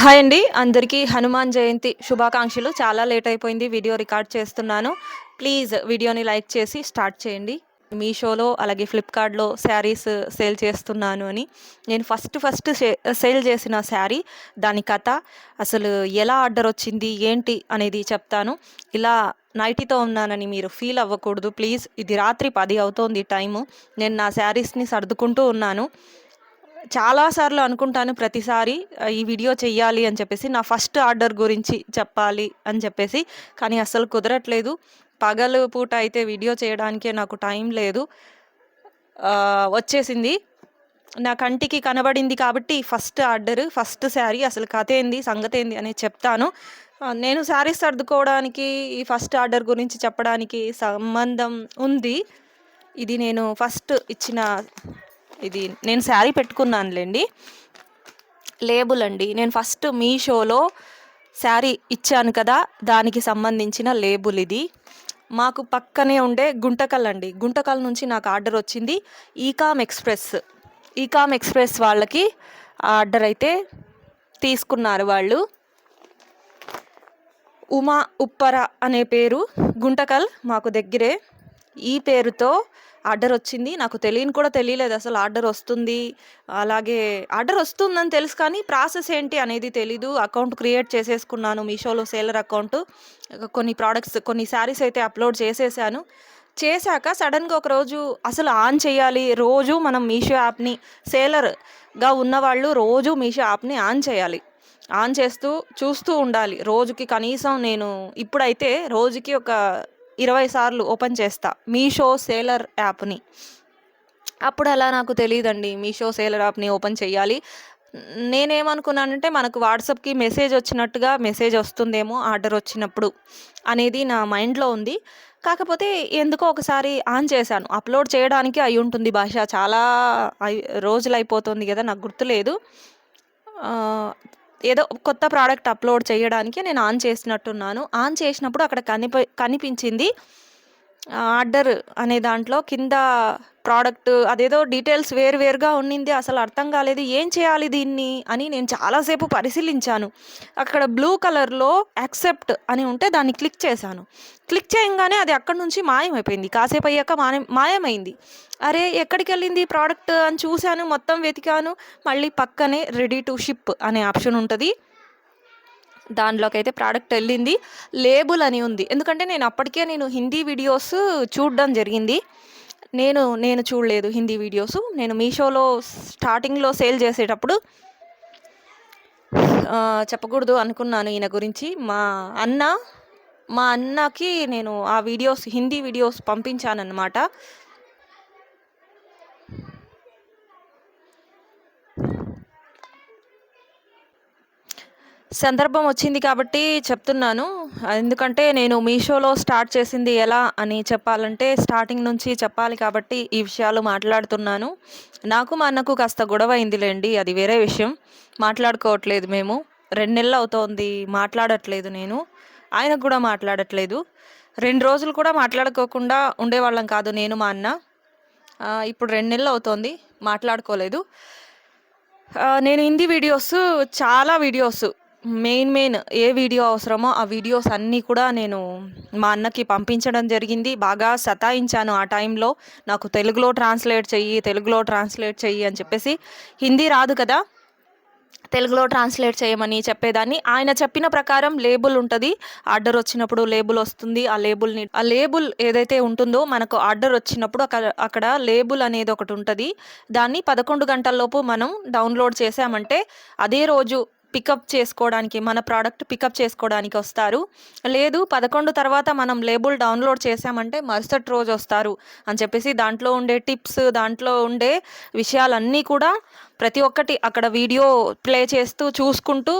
Hi అండి. అందరికీ హనుమాన్ జయంతి శుభాకాంక్షలు. చాలా లేట్ అయిపోయింది. వీడియో రికార్డ్ చేస్తున్నాను. ప్లీజ్ వీడియోని లైక్ చేసి స్టార్ట్ చేయండి. మీషోలో అలాగే ఫ్లిప్కార్ట్లో శారీస్ సేల్ చేస్తున్నాను అని. నేను ఫస్ట్ ఫస్ట్ సేల్ చేసిన శారీ దాని కథ అసలు ఎలా ఆర్డర్ వచ్చింది ఏంటి అనేది చెప్తాను. ఇలా నైటీతో ఉన్నానని మీరు ఫీల్ అవ్వకూడదు. ప్లీజ్ ఇది రాత్రి పది అవుతోంది టైము. నేను నా శారీస్ని సర్దుకుంటూ ఉన్నాను. చాలాసార్లు అనుకుంటాను ప్రతిసారి ఈ వీడియో చెయ్యాలి అని చెప్పేసి నా ఫస్ట్ ఆర్డర్ గురించి చెప్పాలి అని చెప్పేసి కానీ అస్సలు కుదరట్లేదు. పగలు పూట అయితే వీడియో చేయడానికే నాకు టైం లేదు. వచ్చేసింది. నా కంటికి కనబడింది కాబట్టి ఫస్ట్ ఆర్డర్ ఫస్ట్ శారీ అసలు కథ ఏంది సంగతి ఏంది అనేది చెప్తాను. నేను శారీస్ సర్దుకోవడానికి ఈ ఫస్ట్ ఆర్డర్ గురించి చెప్పడానికి సంబంధం ఉంది. ఇది నేను ఫస్ట్ ఇచ్చిన ఇది నేను శారీ పెట్టుకున్నానులేండి. లేబుల్ అండి. నేను ఫస్ట్ మీషోలో శారీ ఇచ్చాను కదా దానికి సంబంధించిన లేబుల్ ఇది. మాకు పక్కనే ఉండే గుంటకల్ అండి. గుంటకల్ నుంచి నాకు ఆర్డర్ వచ్చింది ఈకామ్ ఎక్స్ప్రెస్. ఈకామ్ ఎక్స్ప్రెస్ వాళ్ళకి ఆర్డర్ అయితే తీసుకున్నారు వాళ్ళు. ఉమా ఉప్పర అనే పేరు గుంటకల్ మాకు దగ్గరే. ఈ పేరుతో ఆర్డర్ వచ్చింది. నాకు తెలియని కూడా తెలియలేదు అసలు ఆర్డర్ వస్తుంది. అలాగే ఆర్డర్ వస్తుందని తెలుసు కానీ ప్రాసెస్ ఏంటి అనేది తెలీదు. అకౌంట్ క్రియేట్ చేసేసుకున్నాను మీషోలో సేలర్ అకౌంట్. కొన్ని ప్రోడక్ట్స్ కొన్ని శారీస్ అయితే అప్లోడ్ చేసేసాను. చేశాక సడన్గా ఒకరోజు అసలు ఆన్ చేయాలి. రోజు మనం మీషో యాప్ని సేలర్గా ఉన్నవాళ్ళు రోజు మీషో యాప్ని ఆన్ చేయాలి. ఆన్ చేస్తూ చూస్తూ ఉండాలి. రోజుకి కనీసం నేను ఇప్పుడైతే రోజుకి ఒక ఇరవై సార్లు ఓపెన్ చేస్తా. మీషో సేలర్ యాప్ని. అప్పుడు అలా నాకు తెలియదండి. మీషో సేలర్ యాప్ని ఓపెన్ చేయాలి. నేనేమనుకున్నానంటే మనకు వాట్సాప్కి మెసేజ్ వచ్చినట్టుగా మెసేజ్ వస్తుందేమో ఆర్డర్ వచ్చినప్పుడు అనేది నా మైండ్లో ఉంది. కాకపోతే ఎందుకో ఒకసారి ఆన్ చేశాను. అప్లోడ్ చేయడానికి అయి ఉంటుంది భాష. చాలా రోజులు అయిపోతుంది కదా నాకు గుర్తులేదు. ఏదో కొత్త ప్రోడక్ట్ అప్లోడ్ చేయడానికి నేను ఆన్ చేసినట్టున్నాను. ఆన్ చేసినప్పుడు అక్కడ కనిపి కనిపించింది ఆర్డర్ అనే దాంట్లో కింద ప్రోడక్ట్ అదేదో డీటెయిల్స్ వేరు వేరుగా ఉండింది అసలు అర్థం కాలేదు ఏం చేయాలి దీన్ని అని నేను చాలాసేపు పరిశీలించాను. అక్కడ బ్లూ కలర్లో యాక్సెప్ట్ అని ఉంటే దాన్ని క్లిక్ చేశాను. క్లిక్ చేయగానే అది అక్కడి నుంచి మాయమైపోయింది. కాసేపు అయ్యాక మాయ మాయమైంది. అరే ఎక్కడికి వెళ్ళింది ఈ ప్రోడక్ట్ అని చూశాను మొత్తం వెతికాను మళ్ళీ పక్కనే రెడీ టు షిప్ అనే ఆప్షన్ ఉంటుంది. దానిలోకి అయితే ప్రోడక్ట్ వెళ్ళింది. లేబుల్ అని ఉంది. ఎందుకంటే నేను అప్పటికే నేను హిందీ వీడియోస్ చూడడం జరిగింది. నేను నేను చూడలేదు హిందీ వీడియోస్. నేను మీషోలో స్టార్టింగ్లో సేల్ చేసేటప్పుడు చెప్పకూడదు అనుకున్నాను ఈయన గురించి. మా అన్న మా అన్నకి నేను ఆ వీడియోస్ హిందీ వీడియోస్ పంపించానన్నమాట. సందర్భం వచ్చింది కాబట్టి చెప్తున్నాను. ఎందుకంటే నేను మీషోలో స్టార్ట్ చేసింది ఎలా అని చెప్పాలంటే స్టార్టింగ్ నుంచి చెప్పాలి కాబట్టి ఈ విషయాలు మాట్లాడుతున్నాను. నాకు మా అన్నకు కాస్త గొడవ అయిందిలేండి అది వేరే విషయం. మాట్లాడుకోవట్లేదు మేము. రెండు నెలలు అవుతోంది మాట్లాడట్లేదు నేను. ఆయనకు కూడా మాట్లాడట్లేదు. రెండు రోజులు కూడా మాట్లాడుకోకుండా ఉండేవాళ్ళం కాదు నేను మా అన్న. ఇప్పుడు రెండు నెలలు అవుతోంది మాట్లాడుకోలేదు. నేను హిందీ వీడియోస్ చాలా వీడియోస్ మెయిన్ మెయిన్ ఏ వీడియో అవసరమో ఆ వీడియోస్ అన్నీ కూడా నేను మా అన్నకి పంపించడం జరిగింది. బాగా సతాయించాను ఆ టైంలో. నాకు తెలుగులో ట్రాన్స్లేట్ చెయ్యి తెలుగులో ట్రాన్స్లేట్ చెయ్యి అని చెప్పేసి. హిందీ రాదు కదా. తెలుగులో ట్రాన్స్లేట్ చేయమని చెప్పేదాన్ని. ఆయన చెప్పిన ప్రకారం లేబుల్ ఉంటుంది. ఆర్డర్ వచ్చినప్పుడు లేబుల్ వస్తుంది. ఆ లేబుల్ని ఆ లేబుల్ ఏదైతే ఉంటుందో మనకు ఆర్డర్ వచ్చినప్పుడు అక్కడ అక్కడ లేబుల్ అనేది ఒకటి ఉంటుంది. దాన్ని పదకొండు గంటల్లోపు మనం డౌన్లోడ్ చేసామంటే అదే రోజు పికప్ చేసుకోవడానికి మన ప్రోడక్ట్ పికప్ చేసుకోవడానికి వస్తారు. లేదు పదకొండు తర్వాత మనం లేబుల్ డౌన్లోడ్ చేసామంటే మరుసటి రోజు వస్తారు అని చెప్పేసి దాంట్లో ఉండే టిప్స్ దాంట్లో ఉండే విషయాలన్నీ కూడా ప్రతి ఒక్కటి అక్కడ వీడియో ప్లే చేస్తూ చూసుకుంటూ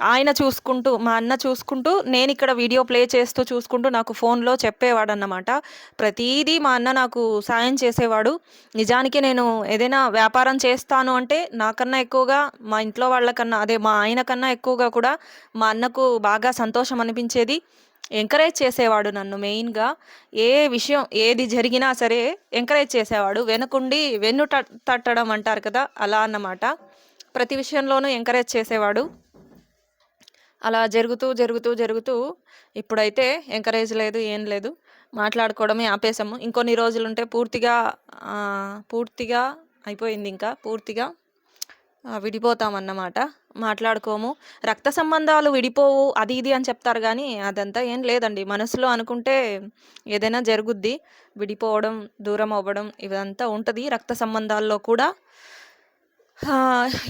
ఆయన చూసుకుంటూ మా అన్న చూసుకుంటూ నేను ఇక్కడ వీడియో ప్లే చేస్తూ చూసుకుంటూ నాకు ఫోన్లో చెప్పేవాడు అన్నమాట ప్రతిదీ మా అన్న నాకు సాయం చేసేవాడు. నిజానికి నేను ఏదైనా వ్యాపారం చేస్తాను అంటే నాకన్నా ఎక్కువగా మా ఇంట్లో వాళ్ళకన్నా అదే మా ఆయన కన్నా ఎక్కువగా కూడా మా అన్నకు బాగా సంతోషం అనిపించేది. ఎంకరేజ్ చేసేవాడు నన్ను మెయిన్గా. ఏ విషయం ఏది జరిగినా సరే ఎంకరేజ్ చేసేవాడు. వెనుకుండి వెన్ను తట్టడం అంటారు కదా అలా అన్నమాట. ప్రతి విషయంలోనూ ఎంకరేజ్ చేసేవాడు. అలా జరుగుతూ, జరుగుతూ, జరుగుతూ ఇప్పుడైతే ఎంకరేజ్ లేదు, ఏం లేదు. మాట్లాడుకోవడమే ఆపేసాము. ఇంకొన్ని రోజులుంటే పూర్తిగా పూర్తిగా అయిపోయింది ఇంకా పూర్తిగా విడిపోతామన్నమాట. మాట్లాడుకోము. రక్త సంబంధాలు విడిపోవు అది ఇది అని చెప్తారు కానీ అదంతా ఏం లేదండి. మనసులో అనుకుంటే ఏదైనా జరుగుద్ది. విడిపోవడం, దూరం అవ్వడం ఇదంతా ఉంటుంది రక్త సంబంధాల్లో కూడా.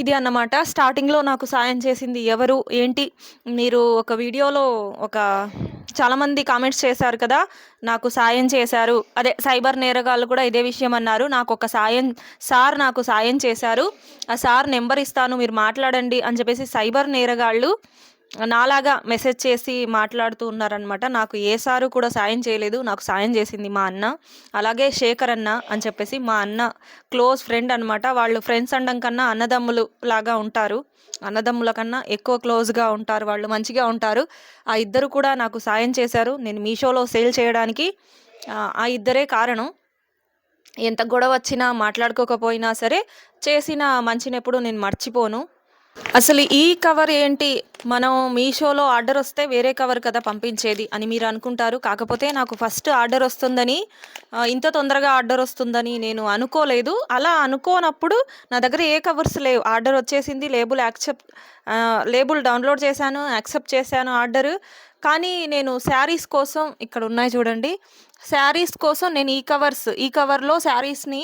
ఇది అన్నమాట. స్టార్టింగ్‌లో నాకు సాయం చేసింది ఎవరు? ఏంటి? మీరు ఒక వీడియోలో ఒక చాలామంది కామెంట్స్ చేశారు కదా! నాకు సాయం చేశారు. అదే సైబర్ నేరగాళ్ళు కూడా ఇదే విషయం అన్నారు. నాకు ఒక సాయం సార్ నాకు సాయం చేశారు. ఆ సార్ నెంబర్ ఇస్తాను మీరు మాట్లాడండి అని చెప్పేసి సైబర్ నేరగాళ్ళు నాలాగా మెసేజ్ చేసి మాట్లాడుతూ ఉన్నారనమాట. నాకు ఏ సారు కూడా సాయం చేయలేదు. నాకు సాయం చేసింది మా అన్న. అలాగే శేఖర్ అన్న అని చెప్పేసి మా అన్న క్లోజ్ ఫ్రెండ్ అనమాట. వాళ్ళు ఫ్రెండ్స్ అనడం కన్నా అన్నదమ్ములు లాగా ఉంటారు. అన్నదమ్ముల కన్నా ఎక్కువ క్లోజ్‌గా ఉంటారు వాళ్ళు. మంచిగా ఉంటారు. ఆ ఇద్దరు కూడా నాకు సాయం చేశారు. నేను మీషోలో సేల్ చేయడానికి ఆ ఇద్దరే కారణం. ఎంత గొడవ వచ్చినా మాట్లాడుకోకపోయినా సరే, చేసిన మంచినెప్పుడు నేను మర్చిపోను. అసలు ఈ కవర్ ఏంటి? మనం మీషోలో ఆర్డర్ వస్తే వేరే కవర్ కదా పంపించేది అని మీరు అనుకుంటారు. కాకపోతే నాకు ఫస్ట్ ఆర్డర్ వస్తుందని ఇంత తొందరగా ఆర్డర్ వస్తుందని నేను అనుకోలేదు. అలా అనుకోనప్పుడు నా దగ్గర ఏ కవర్స్ లేవు. ఆర్డర్ వచ్చేసింది. లేబుల్ యాక్సెప్ట్ లేబుల్ డౌన్‌లోడ్ చేశాను. యాక్సెప్ట్ చేశాను ఆర్డర్. కానీ నేను శారీస్ కోసం ఇక్కడ ఉన్నాయి చూడండి. శారీస్ కోసం నేను ఈ కవర్స్ ఈ కవర్‌లో శారీస్‌ని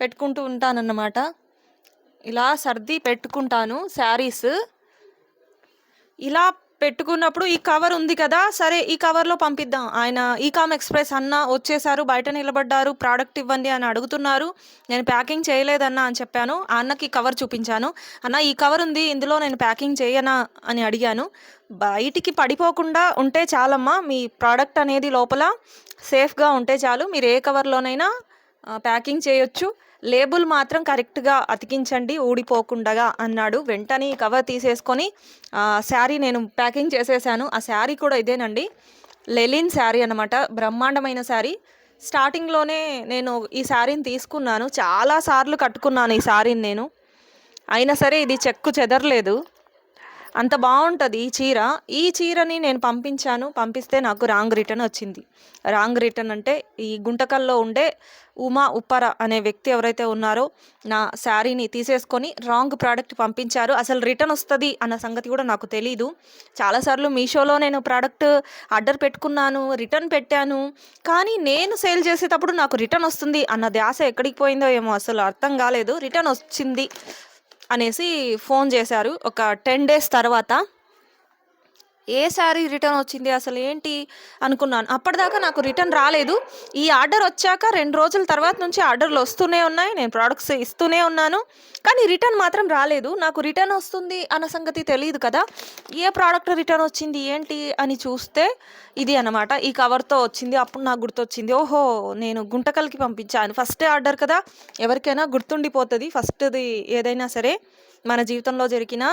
పెట్టుకుంటూ ఉంటానన్నమాట. ఇలా సర్ది పెట్టుకుంటాను శారీస్. ఇలా పెట్టుకున్నప్పుడు ఈ కవర్ ఉంది కదా! సరే ఈ కవర్‌లో పంపిద్దాం. ఆయన ఈకామ్ ఎక్స్‌ప్రెస్ అన్న వచ్చేసారు. బయట నిలబడ్డారు. ప్రోడక్ట్ ఇవ్వండి అని అడుగుతున్నారు. నేను ప్యాకింగ్ చేయలేదన్నా అని చెప్పాను. ఆ అన్నకి కవర్ చూపించాను. అన్న ఈ కవర్ ఉంది. ఇందులో నేను ప్యాకింగ్ చేయనా అని అడిగాను. బయటికి పడిపోకుండా ఉంటే చాలమ్మా. మీ ప్రోడక్ట్ అనేది లోపల సేఫ్‌గా ఉంటే చాలు. మీరు ఏ కవర్‌లోనైనా ప్యాకింగ్ చేయొచ్చు. లేబుల్ మాత్రం కరెక్ట్‌గా అతికించండి ఊడిపోకుండగా అన్నాడు. వెంటనే కవర్ తీసేసుకొని శారీ నేను ప్యాకింగ్ చేసేసాను. ఆ శారీ కూడా ఇదేనండి. లెలిన్ శారీ అన్నమాట. బ్రహ్మాండమైన శారీ. స్టార్టింగ్‌లోనే నేను ఈ శారీని తీసుకున్నాను. చాలా సార్లు కట్టుకున్నాను ఈ శారీని నేను. అయినా సరే ఇది చెక్కు చెదరలేదు. అంత బాగుంటుంది ఈ చీర. ఈ చీరని నేను పంపించాను. పంపిస్తే నాకు రాంగ్ రిటర్న్ వచ్చింది. రాంగ్ రిటర్న్ అంటే ఈ గుంటకల్‌లో ఉండే ఉమా ఉప్పర అనే వ్యక్తి ఎవరైతే ఉన్నారో నా శారీని తీసేసుకొని రాంగ్ ప్రోడక్ట్ పంపించారు. అసలు రిటర్న్ వస్తుంది అన్న సంగతి కూడా నాకు తెలీదు. చాలా సార్లు మీషోలో నేను ప్రోడక్ట్ ఆర్డర్ పెట్టుకున్నాను. రిటర్న్ పెట్టాను. కానీ నేను సేల్ చేసేటప్పుడు నాకు రిటర్న్ వస్తుంది అన్న ధ్యాస ఎక్కడికి పోయిందో ఏమో అసలు అర్థం కాలేదు. రిటర్న్ వచ్చింది అనేసి ఫోన్ చేశారు. ఒక 10 డేస్ తర్వాత. ఏ శారీ రిటర్న్ వచ్చింది అసలు ఏంటి అనుకున్నాను. అప్పటిదాకా నాకు రిటర్న్ రాలేదు. ఈ ఆర్డర్ వచ్చాక రెండు రోజుల తర్వాత నుంచి ఆర్డర్‌లు వస్తూనే ఉన్నాయి. నేను ప్రోడక్ట్స్ ఇస్తూనే ఉన్నాను. కానీ రిటర్న్ మాత్రం రాలేదు. నాకు రిటర్న్ వస్తుంది అన్న సంగతి తెలియదు కదా! ఏ ప్రోడక్ట్ రిటర్న్ వచ్చింది ఏంటి అని చూస్తే ఇది అన్నమాట. ఈ కవర్‌తో వచ్చింది. అప్పుడు నాకు గుర్తొచ్చింది. ఓహో! నేను గుంటకల్‌కి పంపించాను. ఫస్ట్ ఆర్డర్ కదా! ఎవరికైనా గుర్తుండిపోతుంది ఫస్ట్‌ది ఏదైనా సరే మన జీవితంలో జరిగిన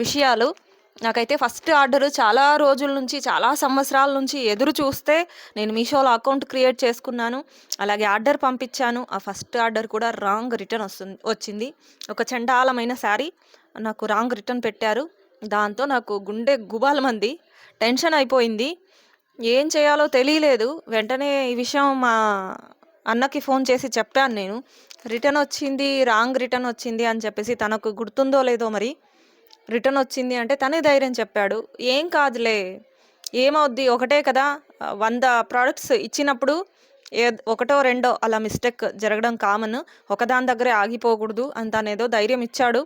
విషయాలు. నాకైతే ఫస్ట్ ఆర్డర్ చాలా రోజుల నుంచి, చాలా సంవత్సరాల నుంచి ఎదురు చూస్తే నేను మీషోలో అకౌంట్ క్రియేట్ చేసుకున్నాను. అలాగే ఆర్డర్ పంపించాను. ఆ ఫస్ట్ ఆర్డర్ కూడా రాంగ్ రిటర్న్ వస్తుంది వచ్చింది. ఒక చండాలమైన శారీ. నాకు రాంగ్ రిటర్న్ పెట్టారు. దాంతో నాకు గుండె గుబాలమంది టెన్షన్ అయిపోయింది. ఏం చేయాలో తెలియలేదు. వెంటనే ఈ విషయం మా అన్నకి ఫోన్ చేసి చెప్పాను నేను. రిటర్న్ వచ్చింది. రాంగ్ రిటర్న్ వచ్చింది అని చెప్పేసి తనకు గుర్తుందో లేదో మరి. రిటర్న్ వచ్చింది అంటే తనే ధైర్యం చెప్పాడు. ఏం కాదులే. ఏమవుద్ది ఒకటే కదా! వంద ప్రోడక్ట్స్ ఇచ్చినప్పుడు ఏ ఒకటో, రెండో అలా మిస్టేక్ జరగడం కామన్. ఒకదాని దగ్గరే ఆగిపోకూడదు అని తనేదో ధైర్యం ఇచ్చాడు.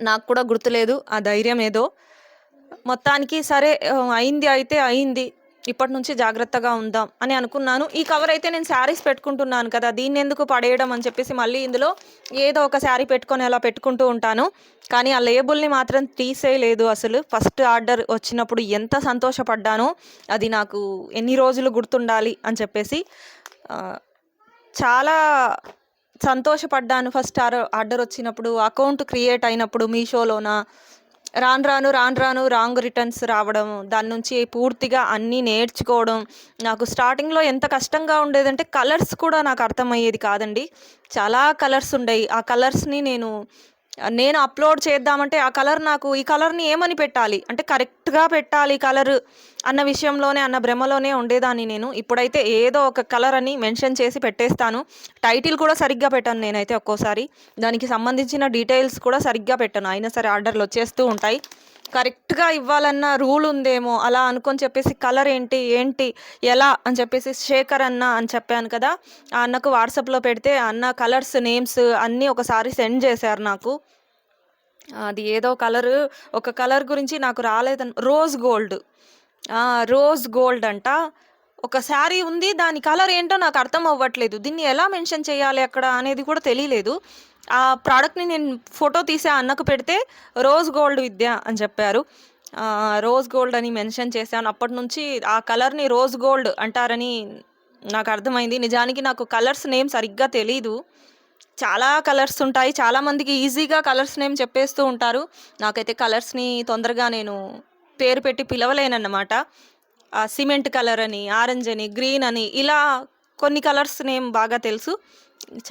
నాకు కూడా గుర్తులేదు ఆ ధైర్యం ఏదో. మొత్తానికి సరే అయింది అయితే అయింది. ఇప్పటి నుంచి జాగ్రత్తగా ఉందాం అని అనుకున్నాను. ఈ కవర్ అయితే నేను శారీస్ పెట్టుకుంటున్నాను కదా! దీన్నెందుకు పడేయడం అని చెప్పేసి మళ్ళీ ఇందులో ఏదో ఒక శారీ పెట్టుకొని అలా పెట్టుకుంటూ ఉంటాను. కానీ ఆ లేబుల్‌ని మాత్రం తీసేయలేదు అసలు. ఫస్ట్ ఆర్డర్ వచ్చినప్పుడు ఎంత సంతోషపడ్డానో అది నాకు ఎన్ని రోజులు గుర్తుండాలి అని చెప్పేసి. చాలా సంతోషపడ్డాను ఫస్ట్ ఆర్ ఆర్డర్ వచ్చినప్పుడు. అకౌంట్ క్రియేట్ అయినప్పుడు మీషోలోన. రాను రాను, రాను రాను రాంగ్ రిటర్న్స్ రావడం. దాని నుంచి పూర్తిగా అన్నీ నేర్చుకోవడం. నాకు స్టార్టింగ్‌లో ఎంత కష్టంగా ఉండేదంటే కలర్స్ కూడా నాకు అర్థమయ్యేది కాదండి. చాలా కలర్స్ ఉండేవి ఆ కలర్స్‌ని నేను నేను అప్లోడ్ చేద్దామంటే ఆ కలర్ నాకు ఈ కలర్ని ఏమని పెట్టాలి? అంటే కరెక్ట్గా పెట్టాలి కలర్ అన్న విషయంలోనే అన్న భ్రమలోనే ఉండేదాన్ని నేను. ఇప్పుడైతే ఏదో ఒక కలర్ అని మెన్షన్ చేసి పెట్టేస్తాను. టైటిల్ కూడా సరిగ్గా పెట్టాను నేనైతే ఒక్కోసారి. దానికి సంబంధించిన డీటెయిల్స్ కూడా సరిగ్గా పెట్టాను. అయినా సరే ఆర్డర్లు వచ్చేస్తూ ఉంటాయి. కరెక్ట్గా ఇవ్వాలన్న రూల్ ఉందేమో అలా అనుకొని చెప్పేసి కలర్ ఏంటి ఏంటి ఎలా అని చెప్పేసి శేఖర్ అన్న అని చెప్పాను కదా ఆ అన్నకు వాట్సాప్లో పెడితే అన్న కలర్స్ నేమ్స్ అన్నీ ఒకసారి సెండ్ చేశారు నాకు. అది ఏదో కలరు ఒక కలర్ గురించి నాకు రాలేదని రోజ్ గోల్డ్. రోజ్ గోల్డ్ అంట. ఒక శారీ ఉంది దాని కలర్ ఏంటో నాకు అర్థం అవ్వట్లేదు. దీన్ని ఎలా మెన్షన్ చేయాలి అక్కడ అనేది కూడా తెలియలేదు. ఆ ప్రోడక్ట్ని నేను ఫోటో తీసే అన్నకు పెడితే రోజ్ గోల్డ్ విద్య అని చెప్పారు. రోజ్ గోల్డ్ అని మెన్షన్ చేశాను. అప్పటి నుంచి ఆ కలర్ని రోజ్ గోల్డ్ అంటారని నాకు అర్థమైంది. నిజానికి నాకు కలర్స్ నేమ్ సరిగ్గా తెలీదు. చాలా కలర్స్ ఉంటాయి. చాలామందికి ఈజీగా కలర్స్ నేమ్ చెప్పేస్తూ ఉంటారు. నాకైతే కలర్స్ని తొందరగా నేను పేరు పెట్టి పిలవలేనన్నమాట. సిమెంట్ కలర్ అని ఆరెంజ్ అని గ్రీన్ అని ఇలా కొన్ని కలర్స్ నేమ్ బాగా తెలుసు.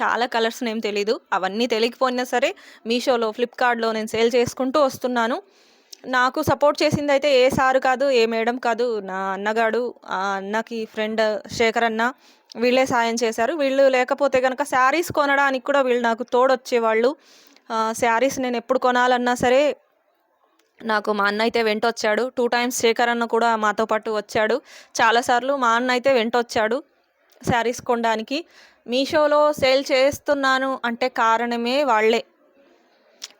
చాలా కలర్స్ నేమ్ తెలీదు. అవన్నీ తెలియకపోయినా సరే మీషోలో ఫ్లిప్కార్ట్లో నేను సేల్ చేసుకుంటూ వస్తున్నాను. నాకు సపోర్ట్ చేసింది అయితే ఏ సారు కాదు ఏ మేడం కాదు నా అన్నగాడు ఆ అన్నకి ఫ్రెండ్ శేఖర్ అన్న వీళ్ళే సాయం చేశారు. వీళ్ళు లేకపోతే కనుక శారీస్ కొనడానికి కూడా వీళ్ళు నాకు తోడొచ్చేవాళ్ళు. శారీస్ నేను ఎప్పుడు కొనాలన్నా సరే నాకు మా అన్న అయితే వెంట వచ్చాడు టూ టైమ్స్ శేఖర్ అన్న కూడా మాతో పాటు వచ్చాడు. చాలాసార్లు మా అన్న అయితే వెంట వచ్చాడు శారీస్ కొనడానికి మీషోలో సేల్ చేస్తున్నాను అంటే కారణమే వాళ్ళే.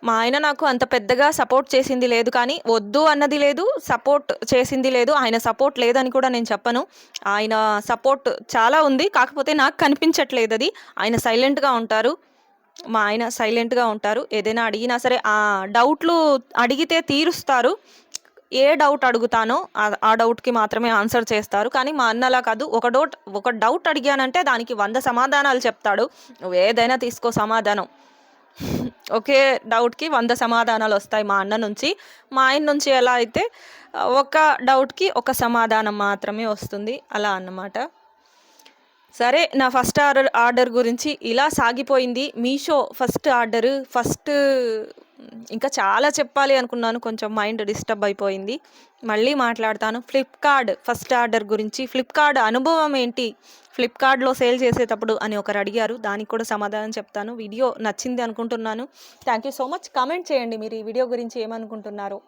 మా ఆయన నాకు అంత పెద్దగా సపోర్ట్ చేసింది లేదు కానీ వద్దు అన్నది లేదు సపోర్ట్ చేసింది లేదు ఆయన సపోర్ట్ లేదని కూడా నేను చెప్పను. ఆయన సపోర్ట్ చాలా ఉంది కాకపోతే నాకు కనిపించట్లేదు అది. ఆయన సైలెంట్గా ఉంటారు. మా ఆయన సైలెంట్గా ఉంటారు. ఏదైనా అడిగినా సరే ఆ డౌట్లు అడిగితే తీరుస్తారు. ఏ డౌట్ అడుగుతానో ఆ- డౌట్కి మాత్రమే ఆన్సర్ చేస్తారు. కానీ మా అన్నలా కాదు. ఒక డౌట్ ఒక డౌట్ అడిగానంటే దానికి వంద సమాధానాలు చెప్తాడు. నువ్వు ఏదైనా తీసుకో సమాధానం. ఒకే డౌట్కి వంద సమాధానాలు వస్తాయి మా అన్న నుంచి. మా ఆయన నుంచి ఎలా అయితే ఒక డౌట్కి ఒక సమాధానం మాత్రమే వస్తుంది. అలా అన్నమాట. సరే నా ఫస్ట్ ఆర్డర్ ఆర్డర్ గురించి ఇలా సాగిపోయింది. మీషో ఫస్ట్ ఆర్డర్ ఫస్ట్ ఇంకా చాలా చెప్పాలి అనుకున్నాను. కొంచెం మైండ్ డిస్టర్బ్ అయిపోయింది. మళ్ళీ మాట్లాడతాను. ఫ్లిప్కార్ట్ ఫస్ట్ ఆర్డర్ గురించి. ఫ్లిప్కార్ట్ అనుభవం ఏంటి? ఫ్లిప్కార్ట్లో సేల్ చేసేటప్పుడు అని ఒకరు అడిగారు. దానికి కూడా సమాధానం చెప్తాను. వీడియో నచ్చింది అనుకుంటున్నాను. Thank you so much. Comment చేయండి మీరు ఈ వీడియో గురించి ఏమనుకుంటున్నారో.